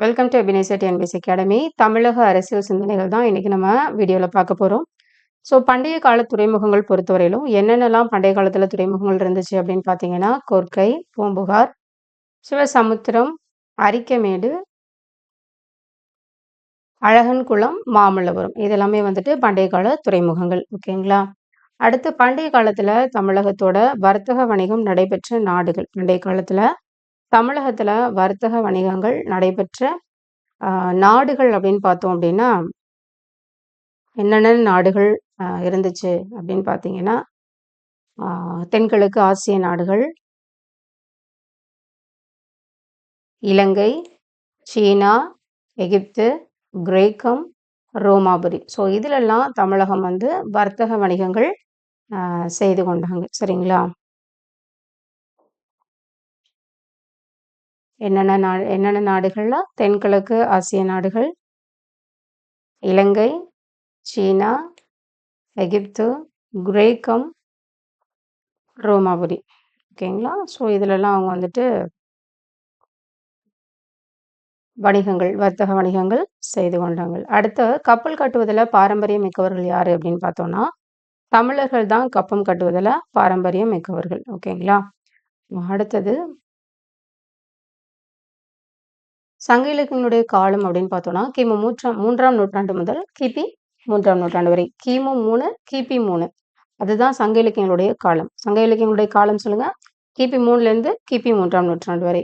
Welcome to அபினேசட் NPS academy தமிழக அரசியல் சிந்தனைகள் தான் இன்னைக்கு நம்ம வீடியோவில் பார்க்க போகிறோம் ஸோ பண்டைய கால துறைமுகங்கள் பொறுத்தவரையிலும் என்னென்னலாம் பண்டைய காலத்தில் துறைமுகங்கள் இருந்துச்சு அப்படின்னு பார்த்தீங்கன்னா கொர்க்கை பூம்புகார் சிவசமுத்திரம் அரிக்கமேடு அழகன்குளம் மாமல்லபுரம். இதெல்லாமே வந்துட்டு பண்டைய கால துறைமுகங்கள் ஓகேங்களா? அடுத்து பண்டைய காலத்தில் தமிழகத்தோட வர்த்தக வணிகம் நடைபெற்ற நாடுகள். பண்டைய காலத்தில் தமிழகத்துல வர்த்தக வணிகங்கள் நடைபெற்ற ஆஹ், நாடுகள் அப்படின்னு பார்த்தோம் அப்படின்னா என்னென்ன நாடுகள் இருந்துச்சு அப்படின்னு பார்த்தீங்கன்னா ஆஹ், தென்கிழக்கு ஆசிய நாடுகள் இலங்கை சீனா எகிப்து கிரேக்கம் ரோமாபுரி. ஸோ இதிலெல்லாம் தமிழகம் வந்து வர்த்தக வணிகங்கள் ஆஹ், செய்து கொண்டாங்க. சரிங்களா? என்னென்ன நா என்னென்ன நாடுகள்லாம் தென்கிழக்கு ஆசிய நாடுகள் இலங்கை சீனா எகிப்து கிரேக்கம் ரோமாபுரி. ஓகேங்களா? ஸோ இதிலெல்லாம் அவங்க வந்துட்டு வணிகங்கள் வர்த்தக வணிகங்கள் செய்து கொண்டாங்க. அடுத்து கப்பல் கட்டுவதில் பாரம்பரியம் மிக்கவர்கள் யார் அப்படின்னு பார்த்தோம்னா தமிழர்கள் தான் கப்பம் கட்டுவதில் பாரம்பரியம் மிக்கவர்கள். ஓகேங்களா? அடுத்தது சங்க இலக்கியங்களுடைய காலம் அப்படின்னு பார்த்தோம்னா கிமு மூன்றாம் மூன்றாம் நூற்றாண்டு முதல் கிபி மூன்றாம் நூற்றாண்டு வரை. கிமு மூணு கிபி மூணு. அதுதான் சங்க இலக்கியங்களுடைய காலம். சங்க இலக்கியங்களுடைய காலம் சொல்லுங்க. கிபி மூணுல இருந்து கிபி மூன்றாம் நூற்றாண்டு வரை.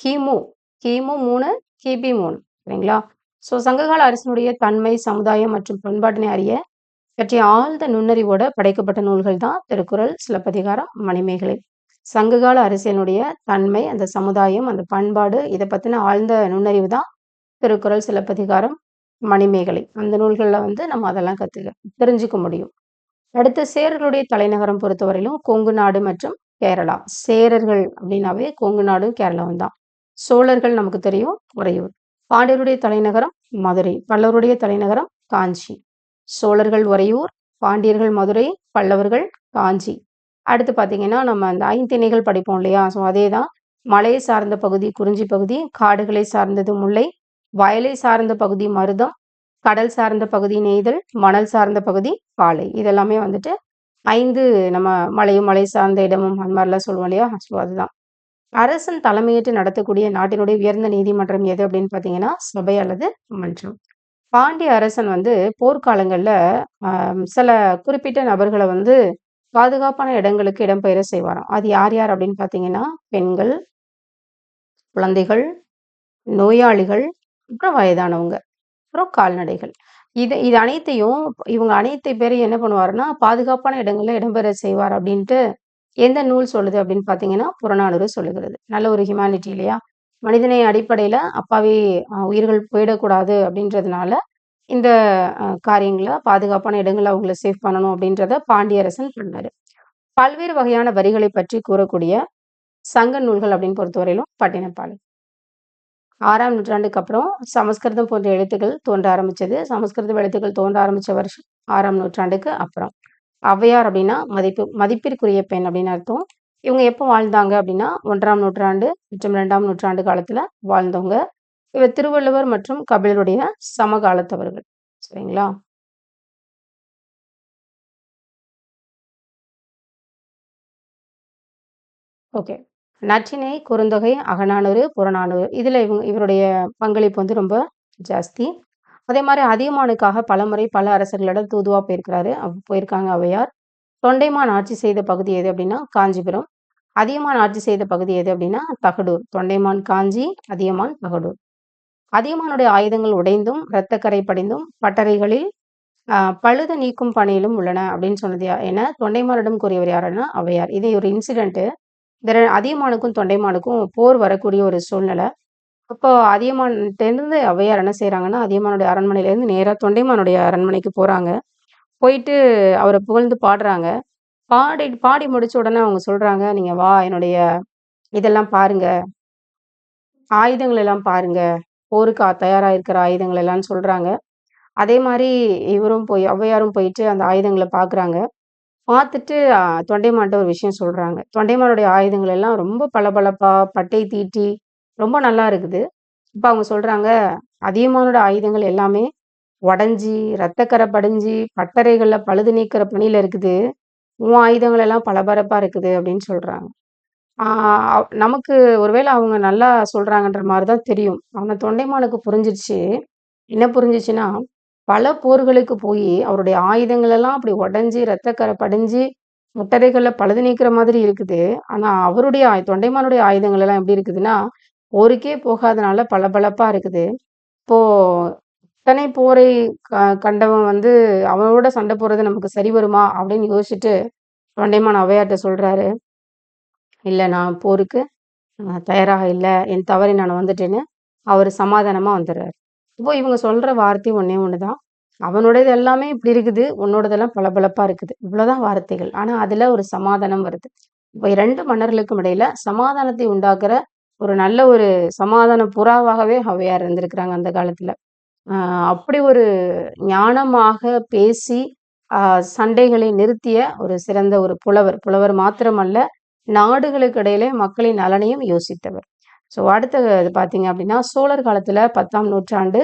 கிமு கிமு மூணு கிபி மூணு. சரிங்களா? ஸோ சங்ககால அரசனுடைய தன்மை சமுதாயம் மற்றும் பண்பாட்டினை அறிய பற்றிய ஆழ்ந்த நுண்ணறிவோட படைக்கப்பட்ட நூல்கள் தான் திருக்குறள் சிலப்பதிகாரம் மணிமேகலை. சங்ககால அரசியலுடைய தன்மை அந்த சமுதாயம் அந்த பண்பாடு இதை பத்தின ஆழ்ந்த நுண்ணறிவு தான் திருக்குறள் சிலப்பதிகாரம் மணிமேகலை. அந்த நூல்களில் வந்து நம்ம அதெல்லாம் கற்றுக்க தெரிஞ்சுக்க முடியும். அடுத்த சேரர்களுடைய தலைநகரம் பொறுத்தவரையிலும் கொங்கு நாடு மற்றும் கேரளா. சேரர்கள் அப்படின்னாவே கொங்கு நாடும் கேரளாவும் தான். சோழர்கள் நமக்கு தெரியும் உறையூர். பாண்டியருடைய தலைநகரம் மதுரை பல்லவருடைய தலைநகரம் காஞ்சி. சோழர்கள் உறையூர் பாண்டியர்கள் மதுரை பல்லவர்கள் காஞ்சி. அடுத்து பார்த்தீங்கன்னா நம்ம அந்த ஐந்திணைகள் படிப்போம் இல்லையா? ஸோ அதே தான் மலையை சார்ந்த பகுதி குறிஞ்சி பகுதி காடுகளை சார்ந்தது முல்லை வயலை சார்ந்த பகுதி மருதம் கடல் சார்ந்த பகுதி நெய்தல் மணல் சார்ந்த பகுதி பாலை இதெல்லாமே வந்துட்டு ஐந்து நம்ம மலையும் மலை சார்ந்த இடமும் அந்த மாதிரிலாம் சொல்லுவோம் இல்லையா? ஸோ அதுதான். அரசன் தலைமையேற்று நடத்தக்கூடிய நாட்டினுடைய உயர்ந்த நீதிமன்றம் எது அப்படின்னு பார்த்தீங்கன்னா சபை அல்லது மன்றம். பாண்டிய அரசன் வந்து போர்க்காலங்கள்ல சில குறிப்பிட்ட நபர்களை வந்து பாதுகாப்பான இடங்களுக்கு இடம்பெயர செய்வாராம். அது யார் யார் அப்படின்னு பார்த்தீங்கன்னா பெண்கள் குழந்தைகள் நோயாளிகள் அப்புறம் வயதானவங்க அப்புறம் கால்நடைகள். இது இது அனைத்தையும் இவங்க அனைத்து பேரையும் என்ன பண்ணுவாருன்னா பாதுகாப்பான இடங்களில் இடம்பெற செய்வார் அப்படின்ட்டு எந்த நூல் சொல்லுது அப்படின்னு பார்த்தீங்கன்னா புறநானூறு சொல்லுகிறது. நல்ல ஒரு ஹியூமானிட்டி இல்லையா? மனிதனை அடிப்படையில அப்பாவி உயிர்கள் போயிடக்கூடாது அப்படின்றதுனால இந்த காரியங்களை பாதுகாப்பான இடங்களை அவங்கள சேஃப் பண்ணணும் அப்படின்றத பாண்டியரசன் பண்ணாரு. பல்வேறு வகையான வரிகளை பற்றி கூறக்கூடிய சங்க நூல்கள் அப்படின்னு பொறுத்தவரையிலும் பட்டினப்பாலை. ஆறாம் நூற்றாண்டுக்கு அப்புறம் சமஸ்கிருதம் போன்ற எழுத்துக்கள் தோன்ற ஆரம்பிச்சது. சமஸ்கிருத எழுத்துக்கள் தோன்ற ஆரம்பிச்ச வருஷம் ஆறாம் நூற்றாண்டுக்கு அப்புறம். ஔவையார் அப்படின்னா மதிப்பு மதிப்பிற்குரிய பெண் அப்படின்னு அர்த்தம். இவங்க எப்போ வாழ்ந்தாங்க அப்படின்னா ஒன்றாம் நூற்றாண்டு மற்றும் ரெண்டாம் நூற்றாண்டு காலத்தில் வாழ்ந்தவங்க இவர் திருவள்ளுவர் மற்றும் கபிலருடைய சமகாலத்தவர்கள். சரிங்களா? ஓகே. நற்றினை குறுந்தொகை அகநானூறு புறநானூறு. இதுல இவங்க இவருடைய பங்களிப்பு வந்து ரொம்ப ஜாஸ்தி. அதே மாதிரி அதியமானுக்காக பலமுறை பல அரசர்களிடம் தூதுவா போயிருக்கிறாரு. போயிருக்காங்க அவையார். தொண்டைமான் ஆட்சி செய்த பகுதி எது அப்படின்னா காஞ்சிபுரம். அதியமான் ஆட்சி செய்த பகுதி எது அப்படின்னா தகடூர். தொண்டைமான் காஞ்சி அதியமான் தகடூர். அதியமானுடைய ஆயுதங்கள் உடைந்தும் இரத்தக்கரை படிந்தும் பட்டறைகளில் பழுது நீக்கும் பணியிலும் உள்ளன அப்படின்னு சொன்னது என தொண்டைமானிடம் கூறியவர் யாருன்னா அவையார் இது ஒரு இன்சிடென்ட்டு இந்த அதியமானுக்கும் தொண்டைமானுக்கும் போர் வரக்கூடிய ஒரு சூழ்நிலை. அப்போ அதியமான்கிட்டேருந்து அவையார் என்ன செய்கிறாங்கன்னா அதியமானுடைய அரண்மனையிலேருந்து நேராக தொண்டைமானுடைய அரண்மனைக்கு போகிறாங்க போயிட்டு அவரை புகழ்ந்து பாடுறாங்க. பாடி பாடி முடிச்ச உடனே அவங்க சொல்கிறாங்க நீங்கள் வா என்னுடைய இதெல்லாம் பாருங்க. ஆயுதங்கள் எல்லாம் பாருங்க. போருக்கு தயாராக இருக்கிற ஆயுதங்கள் எல்லாம் சொல்றாங்க அதே மாதிரி இவரும் போய் ஔவையாரும் போயிட்டு அந்த ஆயுதங்களை பார்க்குறாங்க பார்த்துட்டு தொண்டைமான்ட்ட ஒரு விஷயம் சொல்றாங்க தொண்டைமானுடைய ஆயுதங்கள் எல்லாம் ரொம்ப பளபளப்பா பட்டை தீட்டி ரொம்ப நல்லா இருக்குது இப்போ அவங்க சொல்றாங்க, அதியமானோட ஆயுதங்கள் எல்லாமே உடஞ்சி ரத்தக்கரை படிஞ்சு, பட்டறைகளில் பழுது நீக்கிற பணியில இருக்குது. உன் ஆயுதங்கள் எல்லாம் பளபளப்பா இருக்குது அப்படின்னு சொல்றாங்க. நமக்கு ஒருவேளை அவங்க நல்லா சொல்கிறாங்கன்ற மாதிரி தான் தெரியும். ஆனா தொண்டைமானுக்கு புரிஞ்சிருச்சு. என்ன புரிஞ்சிச்சுன்னா பல போர்களுக்கு போய் அவருடைய ஆயுதங்களெல்லாம் அப்படி உடஞ்சி ரத்தக்கரை படிஞ்சு, முட்டரைகளில் பழுது நீக்கிற மாதிரி இருக்குது. ஆனால் அவருடைய தொண்டைமானுடைய ஆயுதங்கள் எல்லாம் எப்படி இருக்குதுன்னா, போருக்கே போகாதனால பளபளப்பாக இருக்குது. இப்போ இத்தனை போரை க கண்டவன் வந்து அவனோட சண்டை போடுறது நமக்கு சரி வருமா? அப்படின்னு யோசிச்சுட்டு தொண்டைமான் அவையாட்ட சொல்றாரு. இல்லை நான் போருக்கு தயாராக இல்லை என் தவறை நான் வந்துட்டேன்னு அவர் சமாதானமாக வந்துடுறாரு இப்போ இவங்க சொல்கிற வார்த்தை ஒன்றே ஒன்று தான். அவனோடது எல்லாமே இப்படி இருக்குது. உன்னோடதெல்லாம் பளபளப்பாக இருக்குது. இவ்வளோதான் வார்த்தைகள். ஆனால் அதில் ஒரு சமாதானம் வருது. இப்போ இரண்டு மன்னர்களுக்கும் இடையில சமாதானத்தை உண்டாக்குற ஒரு நல்ல ஒரு சமாதான புறாவாகவே ஹவையார் இருந்திருக்கிறாங்க அந்த காலத்துல. அப்படி ஒரு ஞானமாக பேசி, சண்டைகளை நிறுத்திய ஒரு சிறந்த ஒரு புலவர். புலவர் மாத்திரமல்ல, நாடுகளுக்கு இடையிலே மக்களின் நலனையும் யோசித்தவர். ஸோ அடுத்தது பார்த்தீங்க அப்படின்னா, சோழர் காலத்துல 10ஆம் நூற்றாண்டு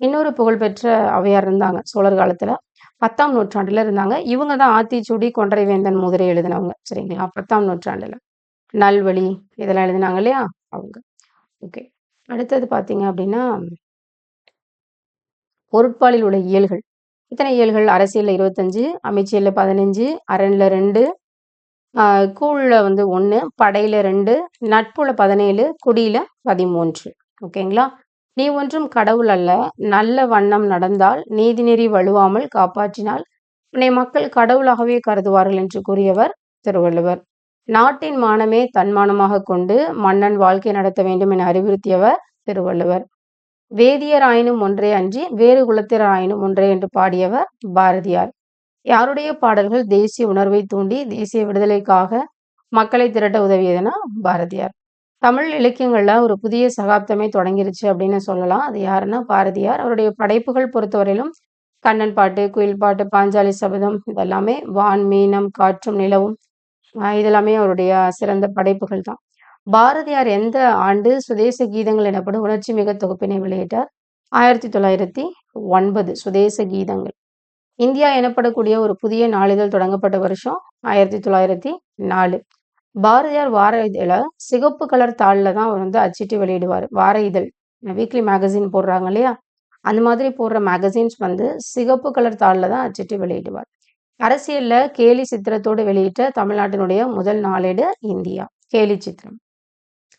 இன்னொரு புகழ்பெற்ற அவையார் இருந்தாங்க. சோழர் காலத்துல 10ஆம் நூற்றாண்டுல இருந்தாங்க. இவங்க தான் ஆத்திச்சூடி, கொன்றைவேந்தன் முதிரை எழுதினவங்க. சரிங்களா? 10ஆம் நூற்றாண்டுல. நல்வழி இதெல்லாம் எழுதினாங்க இல்லையா? அவங்க. ஓகே. அடுத்தது பார்த்தீங்க அப்படின்னா பொருட்பாலில் உள்ள இயல்கள். இத்தனை இயல்கள்? அரசியல்ல 25, அமைச்சியல்ல 15, அறன்ல 2, அ கூழில் வந்து ஒன்று படையில் ரெண்டு நட்புல பதினேழு குடியில் பதிமூன்று ஓகேங்களா? நீ ஒன்றும் கடவுள் அல்ல. நல்ல வண்ணம் நடந்தால், நீதிநெறி வழுவாமல் காப்பாற்றினால், உன்னை மக்கள் கடவுளாகவே கருதுவார்கள் என்று கூறியவர் திருவள்ளுவர். நாட்டின் மானமே தன்மானமாகக் கொண்டு மன்னன் வாழ்க்கை நடத்த வேண்டும் என அறிவுறுத்தியவர் திருவள்ளுவர். வேதியர் ஆயினும் ஒன்றே அன்றி வேறு குலத்தினர் ஆயினும் ஒன்றே என்று பாடியவர் பாரதியார். யாருடைய பாடல்கள் தேசிய உணர்வை தூண்டி தேசிய விடுதலைக்காக மக்களை திரட்ட உதவியதுன்னா பாரதியார். தமிழ் இலக்கியங்கள்ல ஒரு புதிய சகாப்தமே தொடங்கிருச்சு அப்படின்னு சொல்லலாம். அது யாருன்னா பாரதியார். அவருடைய படைப்புகள் பொறுத்தவரையிலும் கண்ணன் பாட்டு, குயில் பாட்டு, பாஞ்சாலி சபதம் இதெல்லாமே வான், மீனம், காற்றும், நிலவும் இதெல்லாமே அவருடைய சிறந்த படைப்புகள் தான். பாரதியார் எந்த ஆண்டு சுதேச கீதங்கள் எனப்படும் உணர்ச்சி மிக தொகுப்பினை வெளியிட்டார்? 1909 சுதேச கீதங்கள். இந்தியா எனப்படக்கூடிய ஒரு புதிய நாளிதழ் தொடங்கப்பட்ட வருஷம் 1904. பாரதியார் வார இதழ சிகப்பு கலர் தாளில் தான் அவர் வந்து அச்சிட்டு வெளியிடுவார் வார இதழ். வீக்லி மேகசின் போடுறாங்க இல்லையா? அந்த மாதிரி போடுற மேகசின்ஸ் வந்து சிகப்பு கலர் தாளில் தான் அச்சிட்டு வெளியிடுவார். அரசியல்ல கேலி சித்திரத்தோடு வெளியிட்ட தமிழ்நாட்டினுடைய முதல் நாளேடு இந்தியா. கேலி சித்திரம்.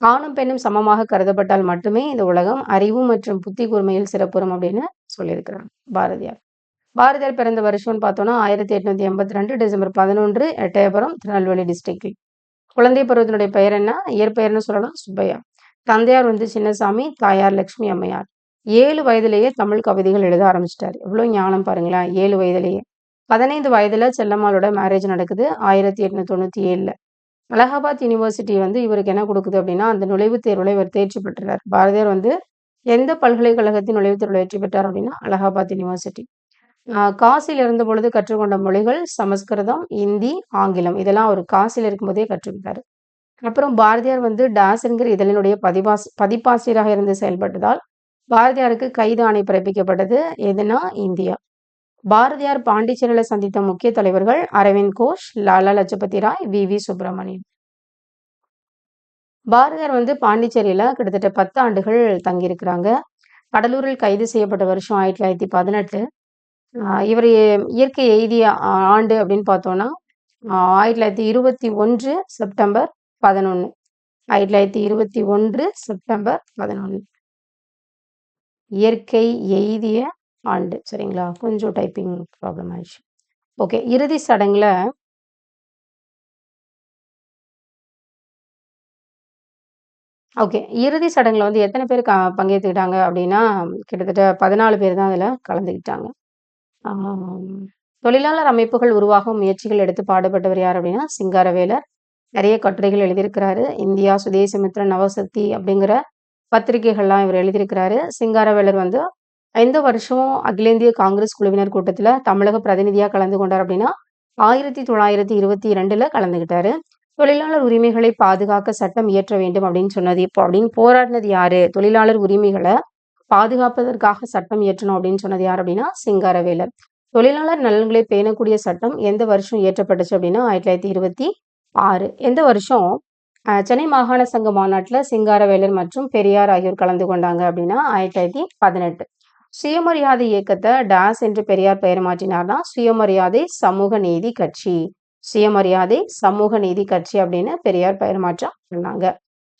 ஆணும், பெண்ணும் சமமாக கருதப்பட்டால் மட்டுமே இந்த உலகம் அறிவு மற்றும் புத்தி கூர்மையில் சிறப்புறும் அப்படின்னு சொல்லியிருக்கிறாங்க பாரதியார். பாரதியார் பிறந்த வருஷம்னு பார்த்தோம்னா 1882 டிசம்பர் 11 எட்டயபுரம், திருநெல்வேலி டிஸ்ட்ரிக்ட் குழந்தை பருவத்தினுடைய பெயர் என்ன? இயற்பெயர்னு சொல்லலாம் சுப்பையா. தந்தையார் வந்து சின்னசாமி, தாயார் லட்சுமி அம்மையார். ஏழு வயதிலேயே தமிழ் கவிதைகள் எழுத ஆரம்பிச்சிட்டார் எவ்வளோ ஞானம் பாருங்களேன்! ஏழு வயதிலேயே. 15 வயதுல செல்லம்மாளோட மேரேஜ் நடக்குது 1897ல. அலகாபாத் யூனிவர்சிட்டி வந்து இவருக்கு என்ன குடுக்குது அப்படின்னா, அந்த நுழைவுத் தேர்வுல இவர் தேர்ச்சி பெற்றுறார். பாரதியார் வந்து எந்த பல்கலைக்கழகத்தின் நுழைவுத் தேர்வில் வெற்றி பெற்றார் அப்படின்னா, அலகாபாத் யூனிவர்சிட்டி. அ இருந்த பொழுது கற்றுக்கொண்ட மொழிகள் சமஸ்கிருதம், இந்தி, ஆங்கிலம். இதெல்லாம் அவர் காசில இருக்கும்போதே கற்றுக்கிட்டார் அப்புறம் பாரதியார் வந்து டாஸ் என்கிற இதழினுடைய பதிவாஸ் பதிப்பாசிரியராக இருந்து செயல்பட்டதால், பாரதியாருக்கு கைது ஆணை பிறப்பிக்கப்பட்டது. எதுனா இந்தியா. பாரதியார் பாண்டிச்சேரியில சந்தித்த முக்கிய தலைவர்கள் அரவிந்த் கோஷ், லாலா லஜபதி ராய், வி. வி. சுப்பிரமணியன். பாரதியார் வந்து பாண்டிச்சேரியில கிட்டத்தட்ட 10 ஆண்டுகள் தங்கியிருக்கிறாங்க. கடலூரில் கைது செய்யப்பட்ட வருஷம் ஆயிரத்தி தொள்ளாயிரத்தி பதினெட்டு இவர் இயற்கை எய்திய ஆண்டு அப்படின்னு பார்த்தோம்னா, அ 1921 செப்டம்பர் 11. 1921 செப்டம்பர் 11. இயற்கை எய்திய ஆண்டு. சரிங்களா? கொஞ்சம் டைப்பிங் ப்ராப்ளம் ஆயிடுச்சு. ஓகே. இறுதி சடங்குல ஓகே. இறுதி சடங்குல வந்து எத்தனை பேர் க பங்கேற்றுக்கிட்டாங்க அப்படின்னா, கிட்டத்தட்ட 14 பேர் தான் அதில் கலந்துக்கிட்டாங்க. தொழிலாளர் அமைப்புகள் உருவாகும் முயற்சிகள் எடுத்து பாடுபட்டவர் யார் அப்படின்னா, சிங்காரவேலர். நிறைய கட்டுரைகள் எழுதியிருக்கிறாரு. இந்தியா, சுதேசமித்ரன், நவசக்தி அப்படிங்கிற பத்திரிகைகள்லாம் இவர் எழுதியிருக்கிறாரு. சிங்காரவேலர் வந்து எந்த வருஷம் அகில இந்திய காங்கிரஸ் குழுவினர் கூட்டத்தில் தமிழக பிரதிநிதியாக கலந்து கொண்டார் அப்படின்னா, 1922ல கலந்துக்கிட்டாரு. தொழிலாளர் உரிமைகளை பாதுகாக்க சட்டம் இயற்ற வேண்டும் அப்படின்னு சொன்னது இப்போ அப்படின்னு போராடினது யாரு தொழிலாளர் உரிமைகளை பாதுகாப்பதற்காக சட்டம் இயற்றணும் அப்படின்னு சொன்னது யார் அப்படின்னா சிங்காரவேலர். தொழிலாளர் நலன்களை பேணக்கூடிய சட்டம் எந்த வருஷம் இயற்றப்பட்டுச்சு அப்படின்னா ஆயிரத்தி தொள்ளாயிரத்தி இருபத்தி ஆறு. எந்த வருஷம்? சென்னை மாகாண சங்க மாநாட்டில் சிங்காரவேலர் மற்றும் பெரியார் ஆகியோர் கலந்து கொண்டாங்க அப்படின்னா ஆயிரத்தி தொள்ளாயிரத்தி பதினெட்டு. சுயமரியாதை இயக்கத்தை டாஸ் என்று பெரியார் பெயர் மாற்றினார்னா சுயமரியாதை சமூக நீதி கட்சி. சுயமரியாதை சமூக நீதி கட்சி அப்படின்னு பெரியார் பெயர் மாற்றம் பண்ணாங்க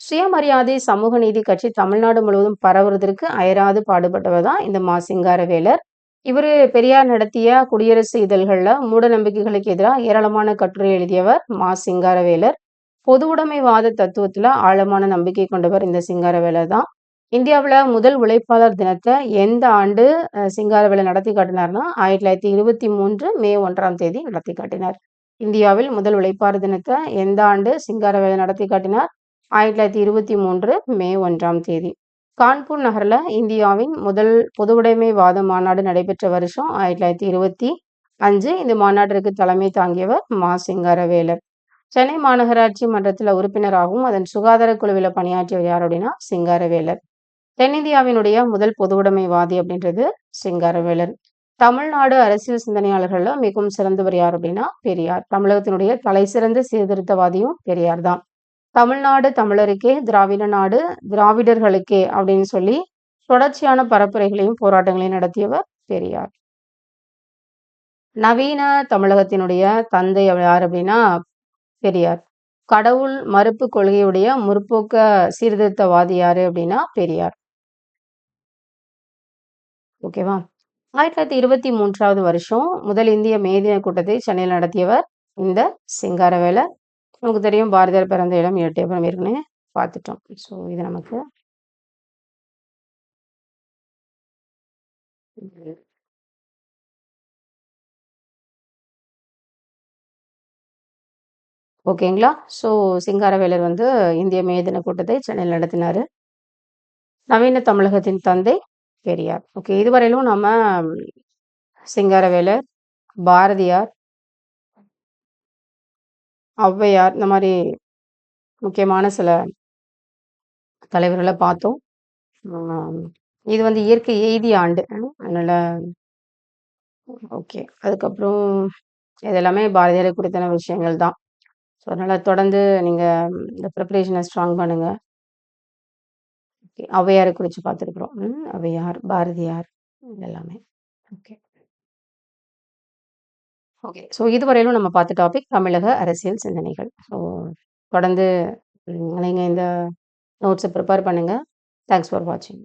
சுயமரியாதை சமூக நீதி கட்சி தமிழ்நாடு முழுவதும் பரவுறதற்கு அயராது பாடுபட்டவர் தான் இந்த மா. சிங்காரவேலர். இவர் பெரியார் நடத்திய குடியரசு இதழ்களில் மூட நம்பிக்கைகளுக்கு எதிராக ஏராளமான கட்டுரை எழுதியவர் மா. சிங்காரவேலர். பொது உடைமைவாத தத்துவத்துல ஆழமான நம்பிக்கை கொண்டவர் இந்த சிங்காரவேலர் தான். இந்தியாவில் முதல் உழைப்பாளர் தினத்தை எந்த ஆண்டு சிங்காரவேலர் நடத்தி காட்டினார்னா ஆயிரத்தி தொள்ளாயிரத்தி இருபத்தி மூன்று மே ஒன்றாம் தேதி நடத்தி காட்டினார். இந்தியாவில் முதல் உழைப்பாளர் தினத்தை எந்த ஆண்டு சிங்காரவேலர் நடத்தி காட்டினார்? ஆயிரத்தி தொள்ளாயிரத்தி இருபத்தி மூன்று மே ஒன்றாம் தேதி. கான்பூர் நகரில் இந்தியாவின் முதல் பொதுவுடைமைவாத மாநாடு நடைபெற்ற வருஷம் ஆயிரத்தி தொள்ளாயிரத்தி இருபத்தி அஞ்சு. இந்த மாநாட்டிற்கு தலைமை தாங்கியவர் மா. சிங்காரவேலர். சென்னை மாநகராட்சி மன்றத்தில் உறுப்பினராகவும் அதன் சுகாதார குழுவில் பணியாற்றியவர் யார் அப்படின்னா சிங்காரவேலர். தென்னிந்தியாவினுடைய முதல் பொதுவுடைமைவாதி அப்படின்றது சிங்காரவேலர். தமிழ்நாடு அரசியல் சிந்தனையாளர்களில் மிகவும் சிறந்தவர் யார் அப்படின்னா பெரியார். தமிழகத்தினுடைய தலை சிறந்த சீர்திருத்தவாதியும் பெரியார் தான். தமிழ்நாடு தமிழருக்கே திராவிட நாடு திராவிடர்களுக்கே அப்படின்னு சொல்லி தொடர்ச்சியான பரப்புரைகளையும் போராட்டங்களையும் நடத்தியவர் பெரியார். நவீன தமிழகத்தினுடைய தந்தை யார் அப்படின்னா பெரியார். கடவுள் மறுப்பு கொள்கையுடைய முற்போக்க சீர்திருத்தவாதி யாரு அப்படின்னா பெரியார். ஓகேவா ஆயிரத்தி தொள்ளாயிரத்தி இருபத்தி மூன்றாவது வருஷம் முதல் இந்திய மேதின கூட்டத்தை சென்னையில் நடத்தியவர் இந்த சிங்காரவேலர் நமக்கு தெரியும் பாரதியார் பிறந்த இடம் எட்டயபுரம் ஏற்கனவே பார்த்துட்டோம். ஸோ இது நமக்கு ஓகேங்களா? ஸோ சிங்காரவேலர் வந்து இந்திய மேதின கூட்டத்தை சென்னையில் நடத்தினார். நவீன தமிழகத்தின் தந்தை பெரியார். ஓகே இதுவரையிலும் நம்ம சிங்காரவேலர் பாரதியார் ஔவையார் இந்த மாதிரி முக்கியமான சில தலைவர்களை பார்த்தோம். இது வந்து இயற்கை எய்திய ஆண்டு. அதனால ஓகே. அதுக்கப்புறம் இதெல்லாமே பாரதியாரை குறித்தான விஷயங்கள் தான். ஸோ அதனால் தொடர்ந்து நீங்கள் இந்த ப்ரிப்பரேஷனை ஸ்ட்ராங் பண்ணுங்கள் ஓகே. ஔவையாரை குறித்து பார்த்துருக்குறோம். ம் ஔவையார் பாரதியார் எல்லாமே ஓகே. ஓகே ஸோ இதுவரையிலும் நம்ம பார்த்த டாபிக் தமிழக அரசியல் சிந்தனைகள். ஸோ தொடர்ந்து நீங்கள் இந்த நோட்ஸை ப்ரிப்பேர் பண்ணுங்கள் தேங்க்ஸ் ஃபார் வாட்சிங்